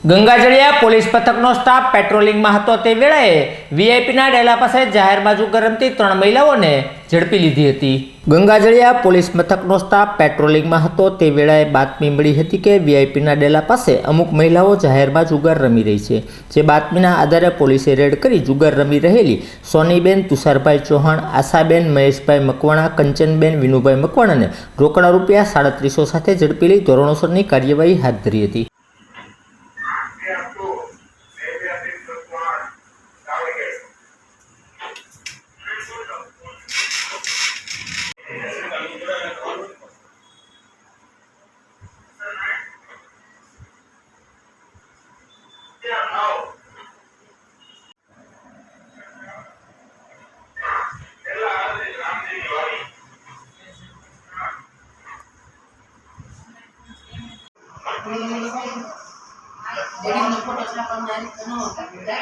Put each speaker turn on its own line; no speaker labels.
Gangajaliya police પથકનો staff પેટ્રોલિંગમાં હતો તે વેળાએ વીઆઈપીના ડેલા પાસે જાહેર બાજુ ગરમતી ત્રણ મહિલાઓને ઝડપી લીધી હતી. ગંગાજળિયા પોલીસ મથકનો સ્ટાફ પેટ્રોલિંગમાં હતો તે વેળાએ બાતમી મળી હતી કે વીઆઈપીના ડેલા પાસે અમુક મહિલાઓ જાહેરમાં જુગાર રમી રહી છે. જે બાતમીના આધારે પોલીસે રેડ કરી જુગાર રમી રહેલી સોનીબેન તુષારભાઈ ચૌહાણ, આશાબેન મહેશભાઈ મકવાણા, કંચનબેન વિનુભાઈ મકવાણાને રોકડા રૂપિયા સાડત્રીસો સાથે ઝડપી લઈ ધોરણોસરની કાર્યવાહી હાથ ધરી હતી.
Pero hindi mo po Jadi, kalau kita nak pandai, kan?